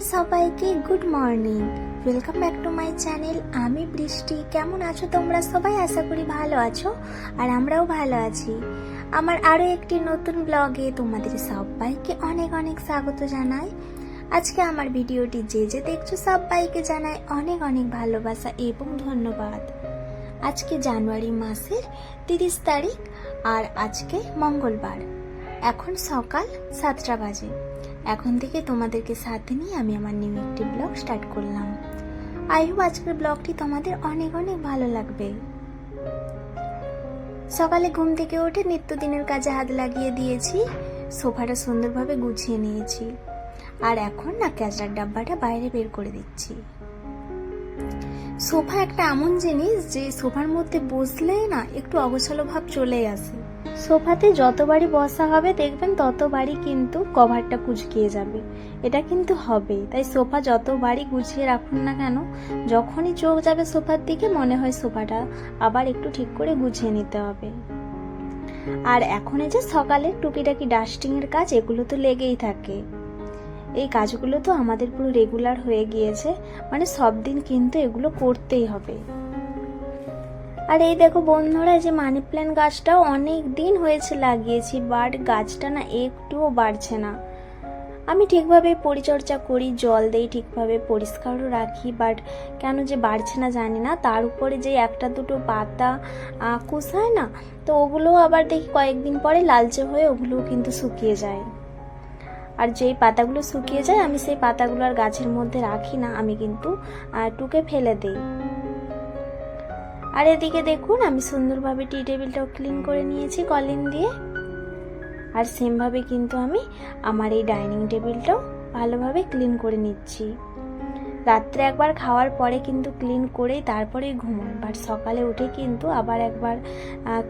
নমস্কার সবাইকে good morning. Welcome back to my channel আমি বৃষ্টি। কেমন আছো তোমরা? সবাই আশা করি ভালো আছো আর আমরাও ভালো আছি। আমার আরও একটি নতুন ব্লগে তোমাদের সবাইকে অনেক অনেক স্বাগত জানাই। আজকে আমার ভিডিওটি যে যে দেখছ সবাইকে জানাই অনেক অনেক ভালোবাসা এবং ধন্যবাদ। আজকে জানুয়ারি মাসের তিরিশ তারিখ আর আজকে মঙ্গলবার। এখন সকাল সাতটা বাজে। এখন থেকে তোমাদেরকে সাথে নিয়ে আমি আমার নিউ একটি ব্লগ স্টার্ট করলাম। আই হোপ আজকের ব্লগটি তোমাদের অনেক অনেক ভালো লাগবে। সকালে ঘুম থেকে উঠে নিত্যদিনের কাজে হাত লাগিয়ে দিয়েছি, সোফাটা সুন্দরভাবে গুছিয়ে নিয়েছি। আর এখন না ক্যাচড়ার ডাব্বাটা বাইরে বের করে দিচ্ছি। সোফা একটা এমন জিনিস যে সোফার মধ্যে বসলে না একটু অগোছালো ভাব চলে আসে। সোফাতে যতবারই বসা হবে, দেখবেন ততবারই কিন্তু কভারটা কুচকিয়ে যাবে। এটা কিন্তু হবে তাই সোফা যতবারই গুছিয়ে রাখুন না কেন, যখনই চোখ যাবে সোফার দিকে, মনে হয় সোফাটা আবার একটু ঠিক করে গুছিয়ে নিতে হবে। আর এখন এই যে সকালে টুকিটাকি ডাস্টিং এর কাজ, এগুলো তো লেগেই থাকে। এই কাজগুলো তো আমাদের পুরো রেগুলার হয়ে গিয়েছে মানে সব দিন কিন্তু এগুলো করতেই হবে। আর এই দেখো বন্ধুরা যে মানি প্ল্যান্ট গাছটাও অনেক দিন হয়েছে লাগিয়েছি, বাট গাছটা না একটুও বাড়ছে না। আমি ঠিকভাবে পরিচর্যা করি, জল দেই, ঠিকভাবে পরিষ্কারও রাখি, বাট কেন যে বাড়ছে না জানি না। তার উপরে যে একটা দুটো পাতা কুসায় না, তো ওগুলোও আবার দেখি কয়েকদিন পরে লালচে হয়ে ওগুলোও কিন্তু শুকিয়ে যায়। আর যেই পাতাগুলো শুকিয়ে যায়, আমি সেই পাতাগুলো আর গাছের মধ্যে রাখি না, আমি কিন্তু টুকে ফেলে দিই। আর এদিকে দেখুন, আমি সুন্দরভাবে টি টেবিলটাও ক্লিন করে নিয়েছি কলিন দিয়ে। আর সেমভাবে কিন্তু আমি আমার এই ডাইনিং টেবিলটাও ভালোভাবে ক্লিন করে নিচ্ছি। রাত্রে একবার খাওয়ার পরে কিন্তু ক্লিন করেই তারপরেই ঘুমোই বাট সকালে উঠে কিন্তু আবার একবার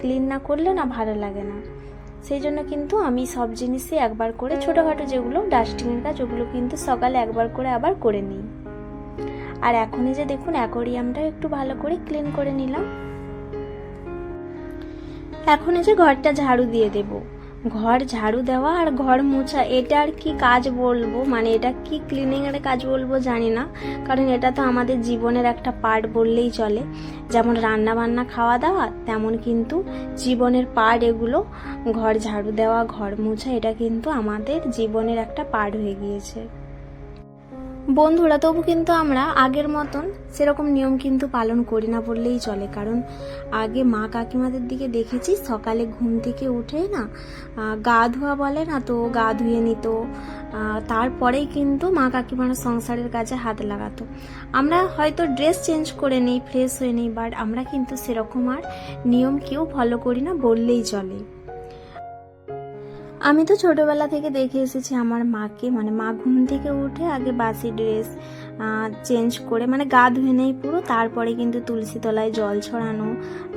ক্লিন না করলে না ভালো লাগে না। সেই জন্য কিন্তু আমি সব জিনিসই একবার করে ছোটোখাটো যেগুলো ডাস্টিংয়ের কাজ, ওগুলো কিন্তু সকালে একবার করে আবার করে নিই। আর এখনই যে দেখুন অ্যাকোরিয়ামটাও একটু ভালো করে ক্লিন করে নিলাম। এখন এই যে ঘরটা ঝাড়ু দিয়ে দেব। ঘর ঝাড়ু দেওয়া আর ঘর মোছা, এটা আর কি কাজ বলব? মানে এটা কি ক্লিনিং এর কাজ বলব জানি না। কারণ এটা তো আমাদের জীবনের একটা পার্ট বললেই চলে। যেমন রান্না বান্না খাওয়া দাওয়া তেমন কিন্তু জীবনের পার্ট এগুলো, ঘর ঝাড়ু দেওয়া, ঘর মোছা, এটা কিন্তু আমাদের জীবনের একটা পার্ট হয়ে গিয়েছে। বন্ধুরা, তবু কিন্তু আমরা আগের মতন সেরকম নিয়ম কিন্তু পালন করি না বললেই চলে। কারণ আগে মা কাকিমাদের দিকে দেখেছি, সকালে ঘুম থেকে উঠে না গা ধোয়া বলে না তো, গা ধুয়ে নিত। তারপরেই কিন্তু মা কাকিমারা সংসারের কাজে হাত লাগাতো। আমরা হয়তো ড্রেস চেঞ্জ করে নিই, ফ্রেশ হয়ে নিই, বাট আমরা কিন্তু সেরকম আর নিয়ম কেউ ফলো করি না বললেই চলে। আমি তো ছোটবেলা থেকে দেখে এসেছি আমার মাকে। মানে মা ঘুম থেকে উঠে আগে বাসি ড্রেস চেঞ্জ করে মানে গা ধুয়ে নেই পুরো, তারপরে কিন্তু তুলসী তলায় জল ছড়ানো,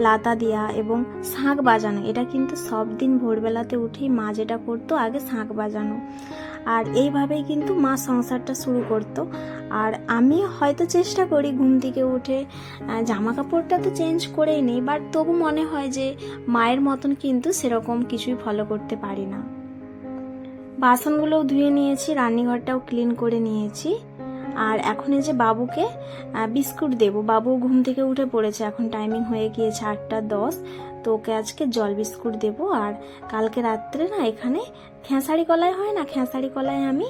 লাতা দেওয়া এবং শাঁখ বাজানো। এটা কিন্তু সব দিন ভোরবেলাতে উঠেই মা যেটা করতো, আগে শাঁখ বাজানো। আর এইভাবেই কিন্তু মা সংসারটা শুরু করতো। আর আমি হয়তো চেষ্টা করি ঘুম থেকে উঠে জামা কাপড়টা তো চেঞ্জ করেই নেই, বাট তবু মনে হয় যে মায়ের মতন কিন্তু সেরকম কিছুই ফলো করতে পারি না। বাসনগুলোও ধুয়ে নিয়েছি, রান্নাঘরটাও ক্লিন করে নিয়েছি। আর এখন এই যে বাবুকে বিস্কুট দেবো। বাবু ঘুম থেকে উঠে পড়েছে, এখন টাইমিং হয়ে গিয়েছে আটটা দশ। তো ওকে আজকে জল বিস্কুট দেবো। আর কালকে রাত্রে না এখানে খেসারি কলাই হয় না? খেসারি কলাই আমি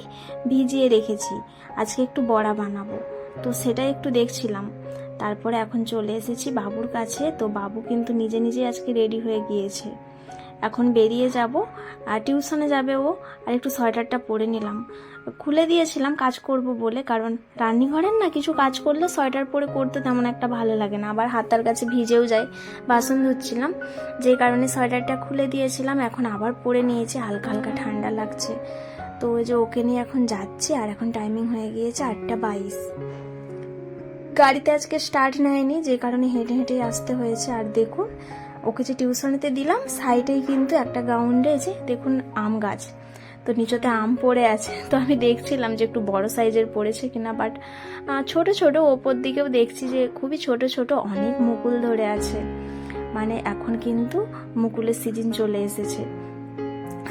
ভিজিয়ে রেখেছি। আজকে একটু বড়া বানাবো। তো সেটা একটু দেখছিলাম। তারপরে এখন চলে এসেছি বাবুর কাছে। তো বাবু কিন্তু নিজে নিজে আজকে রেডি হয়ে গিয়েছে। এখন বেরিয়ে যাব, আর টিউশনে যাবে ও, আর একটু সোয়েটারটা পরে নিলাম। খুলে দিয়েছিলাম, কাজ করব বলে, কারণ রান্নাঘরের না কিছু কাজ করলে সোয়েটার পরে করতে তেমন একটা ভালো লাগে না। আবার হাতার কাছে ভিজেও যায়, বাসন ধুচ্ছিলাম, যে কারণে সোয়েটারটা খুলে দিয়েছিলাম, এখন আবার পরে নিয়েছি, হালকা হালকা ঠান্ডা লাগছে। তো ওই যে ওকে নিয়ে এখন যাচ্ছি, আর এখন টাইমিং হয়ে গিয়েছে আটটা বাইশ। গাড়িতে আজকে স্টার্ট নেয়নি যে কারণে হেঁটে হেঁটে আসতে হয়েছে, আর দেখুন ওকে যে টিউশনিতে দিলাম সাইডেই কিন্তু একটা গ্রাউন্ডে যে দেখুন আম গাছ। তো নিচতে আম পড়ে আছে। তো আমি দেখছিলাম যে একটু বড় সাইজের পড়েছে কিনা বাট ছোট ছোট ওপর দিকেও দেখছি যে খুবই ছোট ছোট অনেক মুকুল ধরে আছে। মানে এখন কিন্তু মুকুলের সিজন চলে এসেছে।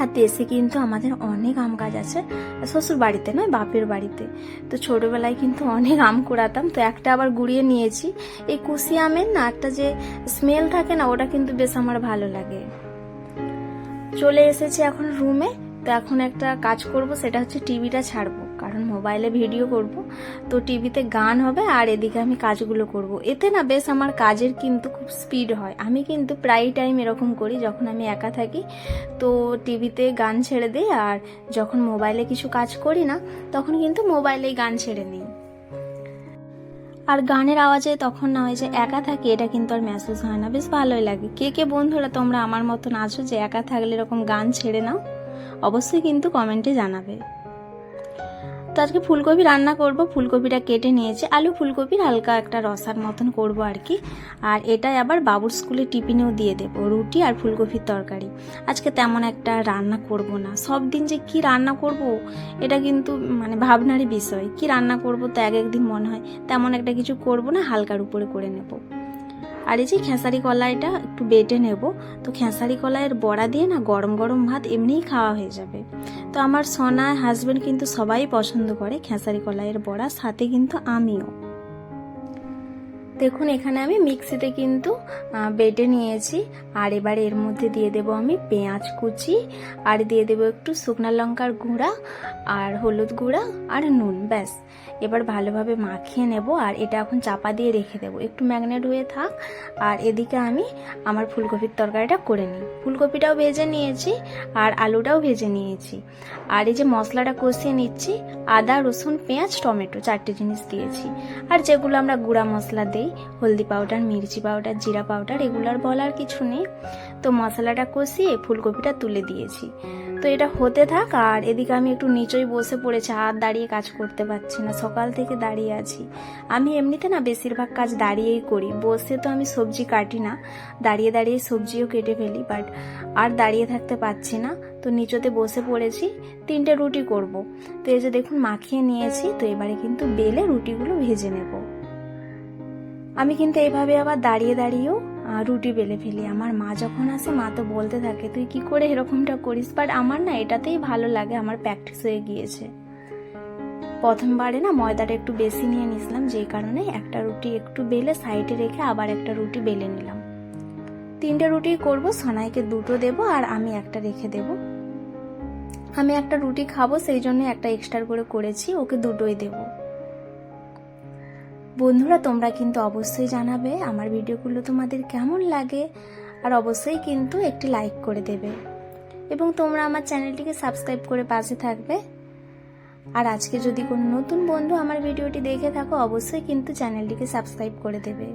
আর দেশে কিন্তু আমাদের অনেক আম গাছ আছে। শ্বশুর বাড়িতে নয়, বাপের বাড়িতে। তো ছোটোবেলায় কিন্তু অনেক আম কুড়াতাম। তো একটা আবার গুড়িয়ে নিয়েছি। এই কুশি আমের না একটা যে স্মেল থাকে না, ওটা কিন্তু বেশ আমার ভালো লাগে। চলে এসেছি এখন রুমে তো এখন একটা কাজ করব, সেটা হচ্ছে টিভিটা ছাড়বো। কারণ মোবাইলে ভিডিও করব, তো টিভিতে গান হবে আর এদিকে আমি কাজগুলো করব। এতে না বেশ আমার কাজের কিন্তু খুব স্পিড হয়। আমি কিন্তু প্রায় টাইম এরকম করি যখন আমি একা থাকি, তো টিভিতে গান ছেড়ে দিই আর যখন মোবাইলে কিছু কাজ করি না, তখন কিন্তু মোবাইলেই গান ছেড়ে নিই। আর গানের আওয়াজে তখন না হয় যে একা থাকি, এটা কিন্তু আর মেসেজ হয় না। বেশ ভালোই লাগে। কে কে বন্ধুরা তোমরা আমার মতন আছো যে একা থাকলে এরকম গান ছেড়ে নাও, অবশ্যই কিন্তু কমেন্টে জানাবে। তো আজকে ফুলকপি রান্না করব। ফুলকপিটা কেটে নিয়েছি। আলু ফুলকপির হালকা একটা রসার মতন করব আর কি। আর এটাই আবার বাবুর স্কুলে টিফিনেও দিয়ে দেবো, রুটি আর ফুলকপির তরকারি। আজকে তেমন একটা রান্না করব না। সব দিন যে কি রান্না করব, এটা কিন্তু মানে ভাবনারই বিষয়। কি রান্না করব তো এক একদিন মনে হয় তেমন একটা কিছু করব না, হালকার উপরে করে নেব। আর এই যে খেসারি কলাইটা একটু বেটে নেব। তো খেঁসারি কলাইয়ের বড়া দিয়ে না গরম গরম ভাত এমনিই খাওয়া হয়ে যাবে। তো আমার সোনা হাজবেন্ড কিন্তু সবাই পছন্দ করে খেঁসারি কলাইয়ের বড়া, সাথে কিন্তু আমিও। দেখুন, এখানে আমি মিক্সিতে কিন্তু বেটে নিয়েছি। আর এবার এর মধ্যে দিয়ে দেব আমি পেঁয়াজ কুচি, আর দিয়ে দেব একটু শুকনো লঙ্কার গুঁড়া, আর হলুদ গুঁড়া, আর নুন, ব্যাস। এবার ভালোভাবে মাখিয়ে নেব, আর এটা এখন চাপা দিয়ে রেখে দেবো। একটু ম্যাগনেট হয়ে থাক, আর এদিকে আমি আমার ফুলকপির তরকারিটা করে নিই। ফুলকপিটাও ভেজে নিয়েছি, আর আলুটাও ভেজে নিয়েছি। আর এই যে মশলাটা কষিয়ে নিচ্ছি, আদা, রসুন, পেঁয়াজ, টমেটো, চারটে জিনিস দিয়েছি। আর যেগুলো আমরা গুঁড়া মশলা দেই হলদি পাউডার, মির্চি পাউডার, জিরা পাউডার, এগুলোর বলার কিছু নেই। তো মশলাটা কষিয়ে ফুলকপিটা তুলে দিয়েছি। তো এটা হতে থাক, আর এদিকে আমি একটু নিচই বসে পড়েছি, আর দাঁড়িয়ে কাজ করতে পারছি না, সকাল থেকে দাঁড়িয়ে আছি। আমি এমনিতে না বেশিরভাগ কাজ দাঁড়িয়েই করি, বসে তো আমি সবজি কাটি না, দাঁড়িয়ে দাঁড়িয়ে সবজিও কেটে ফেলি বাট আর দাঁড়িয়ে থাকতে পারছি না। তো নিচতে বসে পড়েছি, তিনটে রুটি করব। তো এই যে দেখুন, মাখিয়ে নিয়েছি, তো এবারে কিন্তু বেলে রুটিগুলো ভেজে নেব। আমি কিন্তু এইভাবে আবার দাঁড়িয়ে দাঁড়িয়েও রুটি বেলে ফেলি। আমার মা যখন আসে, মা তো বলতে থাকে, তুই কি করে এরকমটা করিস? বাট আমার না এটাতেই ভালো লাগে, আমার প্র্যাকটিস হয়ে গিয়েছে। প্রথমবারে না ময়দাটা একটু বেশি নিয়ে নিছিলাম, যেই কারণে একটা রুটি একটু বেলে সাইডে রেখে আবার একটা রুটি বেলে নিলাম। তিনটে রুটি করব, সোনাইকে দুটো দেব আর আমি একটা রেখে দেব। আমি একটা রুটি খাব, সেই জন্য একটা এক্সট্রা করে করেছি, ওকে দুটোই দেবো। বন্ধুরা, তোমরা কিন্তু অবশ্যই জানাবে আমার ভিডিওগুলো তোমাদের কেমন লাগে। আর অবশ্যই কিন্তু একটি লাইক করে দেবে। এবং তোমরা আমার চ্যানেলটিকে সাবস্ক্রাইব করে পাশে থাকবে। আর আজকে যদি কোনো নতুন বন্ধু আমার ভিডিওটি দেখে থাকো, অবশ্যই কিন্তু চ্যানেলটিকে সাবস্ক্রাইব করে দেবে।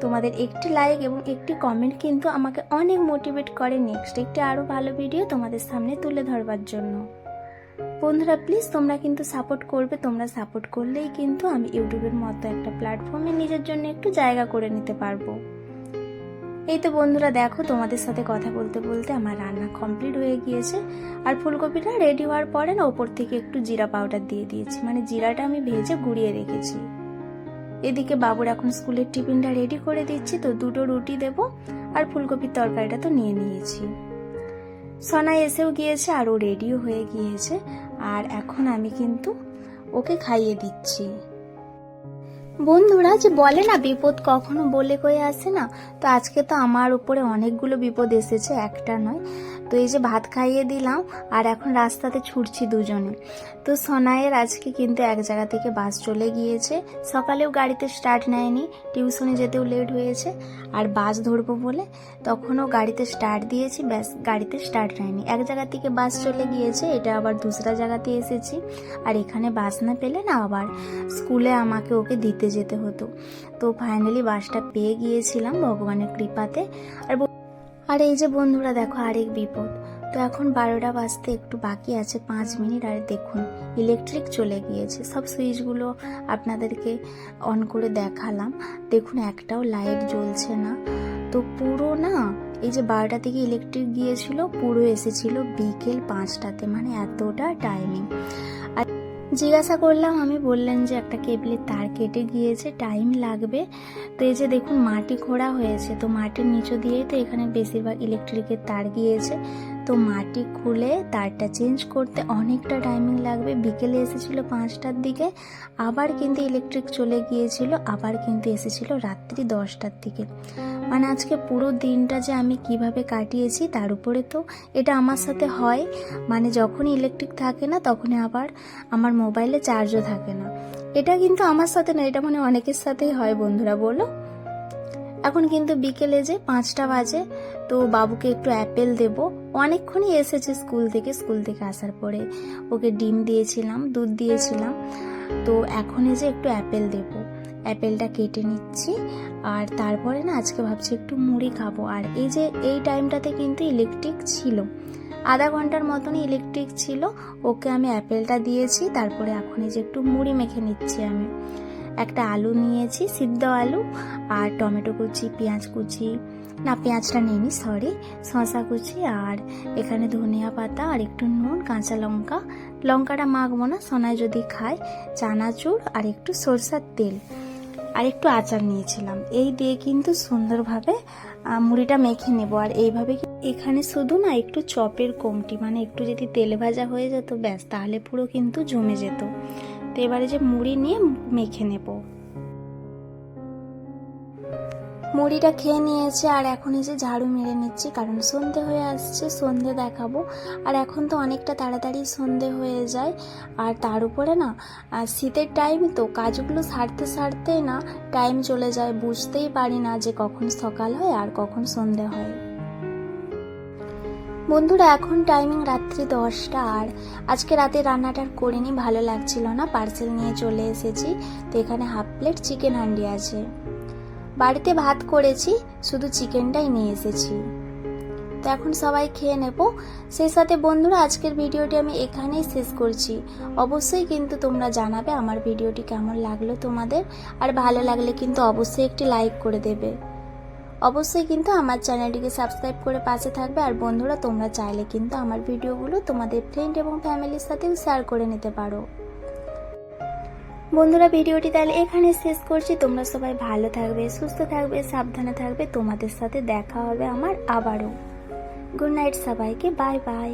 তোমাদের একটি লাইক এবং একটি কমেন্ট কিন্তু আমাকে অনেক মোটিভেট করে নেক্সট একটি আরও ভালো ভিডিও তোমাদের সামনে তুলে ধরবার জন্য। বন্ধুরা প্লিজ তোমরা কিন্তু সাপোর্ট করবে। তোমরা সাপোর্ট করলেই কিন্তু আমি ইউটিউবের মতো একটা প্ল্যাটফর্মে নিজের জন্য একটু জায়গা করে নিতে পারব। এই তো বন্ধুরা, দেখো তোমাদের সাথে কথা বলতে বলতে আমার রান্না কমপ্লিট হয়ে গিয়েছে। আর ফুলকপিটা রেডি হওয়ার পরে না ওপর থেকে একটু জিরা পাউডার দিয়ে দিয়েছি। মানে জিরাটা আমি ভেজে গুঁড়িয়ে রেখেছি। এদিকে বাবুর এখন স্কুলের টিফিনটা রেডি করে দিচ্ছি, তো দুটো রুটি দেবো। আর ফুলকপির তরকারিটা তো নিয়ে নিয়েছি। সনা এসেও গিয়েছে আর ও রেডিও হয়ে গিয়েছে। আর এখন আমি কিন্তু ওকে খাইয়ে দিচ্ছি। বন্ধুরা, যে বলে না, বিপদ কখনো বলে কয়ে আসে না। তো আজকে তো আমার উপরে অনেকগুলো বিপদ এসেছে, একটা নয়। তো এই যে ভাত খাইয়ে দিলাম, আর এখন রাস্তাতে ছুটছি দুজনে। তো সোনাইয়ের আজকে কিন্তু এক জায়গা থেকে বাস চলে গিয়েছে। সকালেও গাড়িতে স্টার্ট নেয়নি, টিউশনে যেতেও লেট হয়েছে। আর বাস ধরবো বলে তখনও গাড়িতে স্টার্ট দিয়েছি, ব্যাস গাড়িতে স্টার্ট নেয়নি। এক জায়গা থেকে বাস চলে গিয়েছে, এটা আবার দুসরা জায়গাতে এসেছি। আর এখানে বাস না পেলে না আবার স্কুলে আমাকে ওকে দিতে যেতে হতো। তো ফাইনালি বাসটা পেয়ে গিয়েছিলাম ভগবানের কৃপাতে। আর আর এই যে বন্ধুরা, দেখো আরেক বিপদ। তো এখন বারোটা বাজতে একটু বাকি আছে, পাঁচ মিনিট। আর দেখুন ইলেকট্রিক চলে গিয়েছে। সব সুইচগুলো আপনাদেরকে অন করে দেখালাম। দেখুন, একটাও লাইট জ্বলছে না। তো পুরো না, এই যে বারোটা থেকে ইলেকট্রিক গিয়েছিল, পুরো এসেছিল বিকেল পাঁচটাতে। মানে এতটা টাইমিং জিজ্ঞাসা করলাম, আমি বললেন যে একটা কেবলের তার কেটে গিয়েছে, টাইম লাগবে। তো এই যে দেখুন, মাটি খোঁড়া হয়েছে, তো মাটির নিচু দিয়েই তো এখানে বেশিরভাগ ইলেকট্রিকের তার গিয়েছে। তো মাটি খুলে তারটা চেঞ্জ করতে অনেকটা টাইমিং লাগবে। বিকেলে এসেছিল পাঁচটার দিকে, আবার কিন্তু ইলেকট্রিক চলে গিয়েছিল, আবার কিন্তু এসেছিল রাত্রি দশটার দিকে। মানে আজকে পুরো দিনটা যে আমি কীভাবে কাটিয়েছি তার উপরে তো এটা আমার সাথে হয়। মানে যখনই ইলেকট্রিক থাকে না, তখনই আবার আমার মোবাইলে চার্জও থাকে না। এটা কিন্তু আমার সাথে না, এটা মানে অনেকের সাথেই হয় বন্ধুরা, বলো? এখন কিন্তু বিকেলে যে পাঁচটা বাজে, তো বাবুকে একটু অ্যাপেল দেব। অনেকক্ষণই এসেছে স্কুল থেকে স্কুল থেকে আসার পরে। ওকে ডিম দিয়েছিলাম, দুধ দিয়েছিলাম। তো এখনই যে একটু অ্যাপেল দেব। অ্যাপেলটা কেটে নিচ্ছি। আর তারপরে না আজকে ভাবছি একটু মুড়ি খাব। আর এই যে এই টাইমটাতে কিন্তু ইলেকট্রিক ছিল। আধা ঘণ্টার মতনই ইলেকট্রিক ছিল। ওকে আমি অ্যাপেলটা দিয়েছি। তারপরে এখন এই যে একটু মুড়ি মেখে নিচ্ছি আমি। একটা আলু নিয়েছি, সিদ্ধ আলু আর টমেটো কুচি, পেঁয়াজ কুচি। না, পেঁয়াজটা নিইনি সরি শসা কুচি আর এখানে ধনিয়া পাতা আর একটু নুন, কাঁচা লঙ্কা। লঙ্কাটা মাখবো না, সোনায় যদি খায় চানাচুর আর একটু সরষার তেল। আর একটু আচার নিয়েছিলাম। এই দিয়ে কিন্তু সুন্দরভাবে মুড়িটা মেখে নেব। আর এইভাবে এখানে শুধু না একটু চপের কমটি মানে একটু যদি তেলে ভাজা হয়ে যেত, ব্যাস, তাহলে পুরো কিন্তু জমে যেত। তো এবারে যে মুড়ি নিয়ে মেখে নেব। মুড়িটা খেয়ে নিয়েছে আর এখন এসে ঝাড়ু মেরে নিচ্ছি, কারণ সন্ধে হয়ে আসছে, সন্ধে দেখাবো। আর এখন তো অনেকটা তাড়াতাড়ি সন্ধে হয়ে যায়। আর তার উপরে না শীতের টাইম তো, কাজগুলো সারতে সারতে না টাইম চলে যায়, বুঝতেই পারি না যে কখন সকাল হয় আর কখন সন্ধে হয়। বন্ধুরা, এখন টাইমিং রাত্রি দশটা আর আজকে রাতে রান্নাটা করিনি, ভালো লাগছিল না পার্সেল নিয়ে চলে এসেছি। তো এখানে হাফ প্লেট চিকেন হান্ডি আছে। বাড়িতে ভাত করেছি, শুধু চিকেনটাই নিয়ে এসেছি। তো এখন সবাই খেয়ে নেব। সেই সাথে বন্ধুরা, আজকের ভিডিওটি আমি এখানেই শেষ করছি। অবশ্যই কিন্তু তোমরা জানাবে আমার ভিডিওটি কেমন লাগল তোমাদের, আর ভালো লাগলে কিন্তু অবশ্যই একটি লাইক করে দেবে। অবশ্যই কিন্তু আমার চ্যানেলটিকে সাবস্ক্রাইব করে পাশে থাকবে, আর বন্ধুরা, তোমরা চাইলে কিন্তু আমার ভিডিওগুলো তোমাদের ফ্রেন্ড এবং ফ্যামিলির সাথেও শেয়ার করে নিতে পারো। বন্ধুরা, ভিডিওটি তাহলে এখানে শেষ করছি। তোমরা সবাই ভালো থাকবে, সুস্থ থাকবে, সাবধানে থাকবে। তোমাদের সাথে দেখা হবে আমার আবারও। গুড নাইট সবাইকে বাই বাই